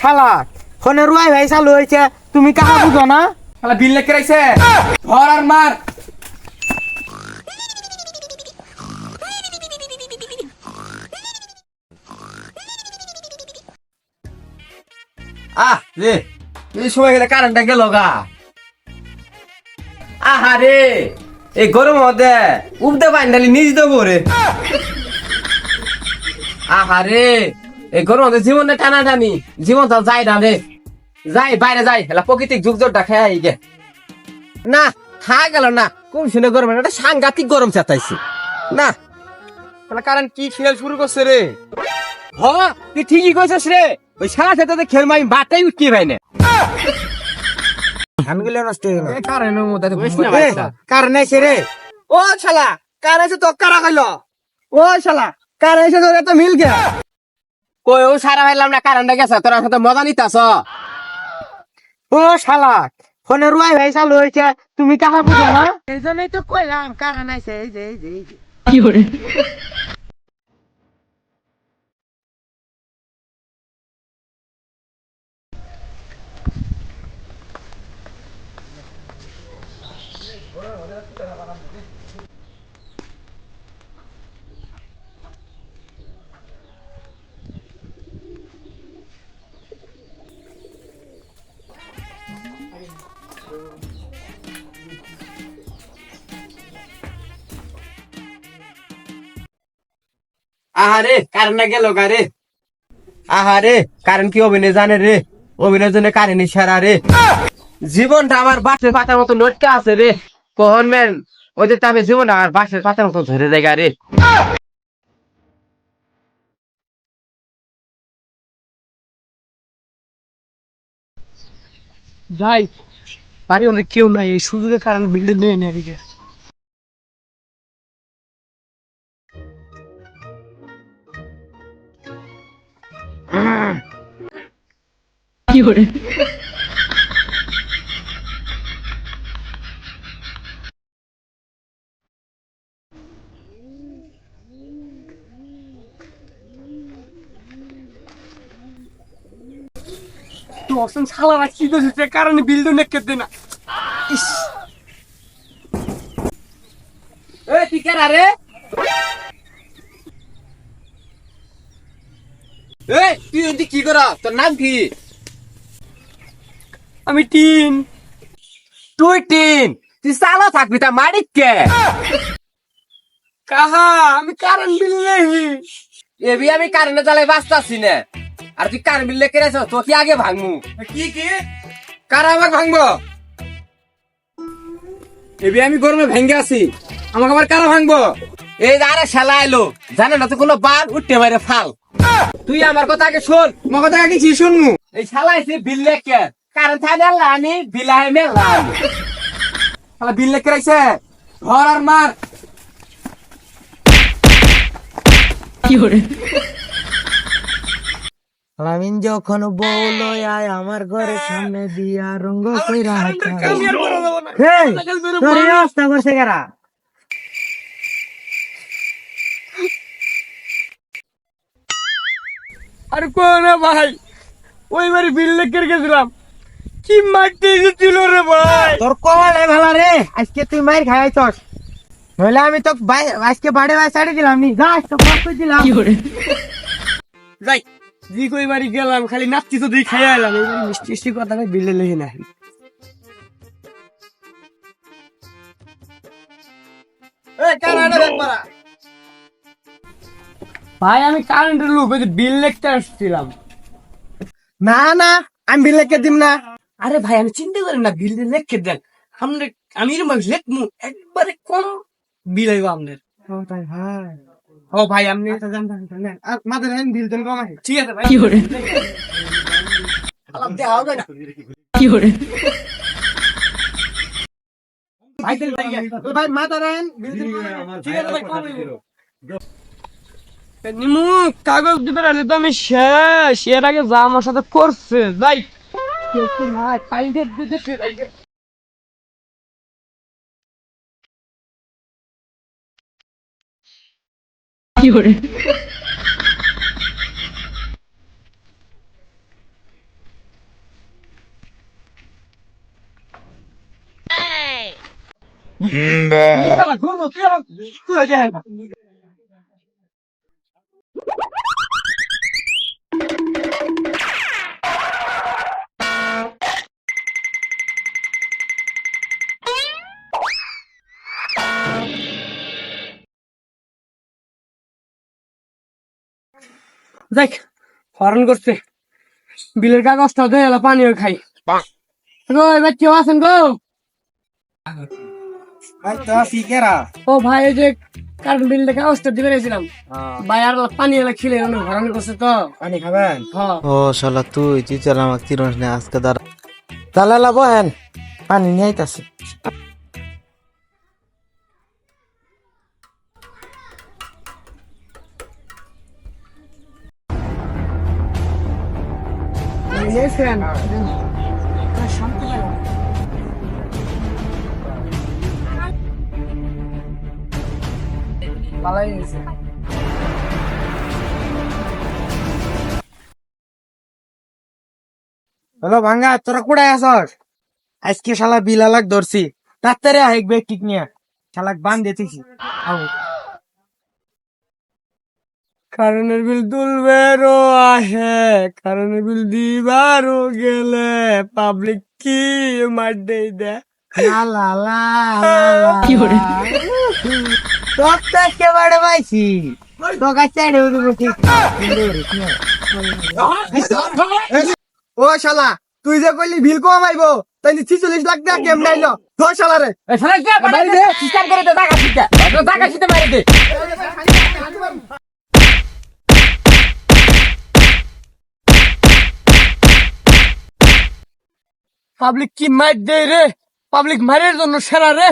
শালা। ফোনে রুয়াই ভাই চালু হয়েছে। তুমি কাহা বুঝো না? শালা বিল লেখে রাইছে। ধর আর মার। আহ রে, এই সময় গেলে কারেন্টটা গেল গা। আহা রে, এই গরম মধ্যে উপদে বাইন্ডালি নিজ দেবো রে। আহা রে। এই গরম জীবনে টানা টানি জীবন তো যাই না রে। যাই বাইরে যাই হেলা প্রকৃতিক যুগ জোরটা খেয়ে আই গে। না খা গেল না কোন শুনে গরম এটা সাংঘাতিক গরম চেতাইছে। না। তাহলে কারেন্ট কি খেল শুরু করছে রে? হ তুই ঠিকই কইছিস রে। ওই সারা সাথে খেল মাই বাটাই উঠকি ভাই না। ধানগুলো নষ্ট হয়ে গেল। কারেন্টের মধ্যে কারণ এসে রে। ও শালা কার এসে তো কারা কইল ও শালা কার এসে তোর এত মিল গে। কই ও সারা ভাইলাম না কারেন্টটা গেছে তোর সাথে মজা নিতাছ? ও শালা ফোনে রুয়াই ভাই চালু হয়েছে তুমি কাহা বুঝো না? এই জন্যই তো কইলাম কারণ আছে এই যে এই যে এই যে। আহারে কারেন্ট গেল গা রে। আহারে কারেন্ট কি অভিনয় জানে রে? অভিনয়ের জন্য কারেন্ট ইশারা রে। জীবনটা আমার বাসের পাতার মতো লটকে আছে রে। কখন ম্যান ওদের তাবে জীবন আমার বাসের পাতার মতো ধরে দেয় রে। যাই, বাড়ি অনেক কেউ নাই, এই সুযোগের কারণে বিল্ডিং নিয়ে নেই এদিকে তো অসন শালা রাখছি তো সে কারণে বিল্ডিং নেকে দে না। এ, তুই কেরা রে এ, তুই কি কর? তোর নাম কি? আমি টিন। তুই টিন। তুই সালা থাকবি তা মারিক কে? কাহা আমি কারণ বিল নেই। এবি আমি কারেন্টে জ্বালাই বাঁচতাছি না। আর তুই কারেন্ট বিল লেখে রেছ তো কি আগে ভাঙমু? কি কি? কারা আমাকে ভাঙবো? এবি আমি গরমে ভেঙ্গে আছি। আমাকে আবার কারা ভাঙবো? এই আরে শালা এলো জানে না তো কোনো বাল উঠতে মারে ফাল। তুই আমার কথা আগে শোন আমার কথা কি শুনমু? এই শালা এসে বিল লেখে কারেন্ট থাকে লানি বিলাহে মেলা শালা বিল লেখে রাখছে ধর আর মার। আমিন যখন আমার ঘরের সামনে দিয়া রঙ্গ কইরা তোর এই অবস্থা করছে কারা? আর কোন না ভাই? ওই বাড়ি বিল লেকের গেছিলাম। কি মারতে ছিল রে ভাই? তোর কলে ভালো রে আজকে তুই মার খাইছস নইলে আমি তো আজকে বাড়ি বাড়ি ছাড়ে দিলাম নি। আজকে কষ্ট দিলাম। যাই জি কই বাড়ি গেলাম খালি নাচছি তো দুই খাইয়া এলাম। মিষ্টি মিষ্টি কথা নাই। বিলে লই না ভাই আমি কারেন্টের লোক বিল লিখতে আসছিলাম। না না আমি বিল লিখে দিম না। আরে ভাই আমি চিন্তা করি না বিল লিখে দেন। আমরা আমি এরকম লেখমু একবারে কম বিল হইব আপনার ও তাই ভাই। ও ভাই আপনি এটা না আর বিল দেন কমাই। ঠিক আছে ভাই। কি করে আলাপ দেওয়া হবে না। ভাই দেন ভাই ও ভাই মাথা রাখেন বিল দেন ঠিক আছে ভাই কমাই। নিমু কাগজ দিতে রাখলে তো আমি শেষ এর আগে যা আমার সাথে করছে যাই। 有病啊！白天都在睡了。有人。嗯呗。你咋这么这样？这样。দেখ হরণ করছে। বিলের কাগজটা ধরে এলো পানিও খাই। গো এবার কেউ আছেন গো? ও ভাই এই যে কারেন্ট বিলটা কাগজটা দিবে গেছিলাম ভাই আর পানি এলা খিলে হরণ করছে তো। পানি খাবেন? হ্যাঁ ও শালা তুই টিচার আমাকে তিরস নে আজকে দাঁড়া। তাহলে বহেন পানি নিয়ে আইতাছে। হ্যালো ভাঙ্গা, তোরা কুড়াই আসস আজকে শালা বিলালাক ধরছি। তাড়াতাড়ি আহেক বেগ ঠিক নিয়ে। শালাক বান দিতেছি আও কারেন্টের বিল তুলবেরও আহে কারেন্টের বিল দিবারও গেলে পাবলিক কি মারডে দে? ও শালা তুই যে কইলি বিল কম আইব তাই ছিচল্লিশ লাখ টাকা কেমন আইলো? ধর শালা রে। মারি দে। সিস্টেম করে দে টাকা শিখতে টাকা শিখতে মারি দে। পাবলিক কি মাইট দেয় রে? পাবলিক মারের জন্য সেরা রে?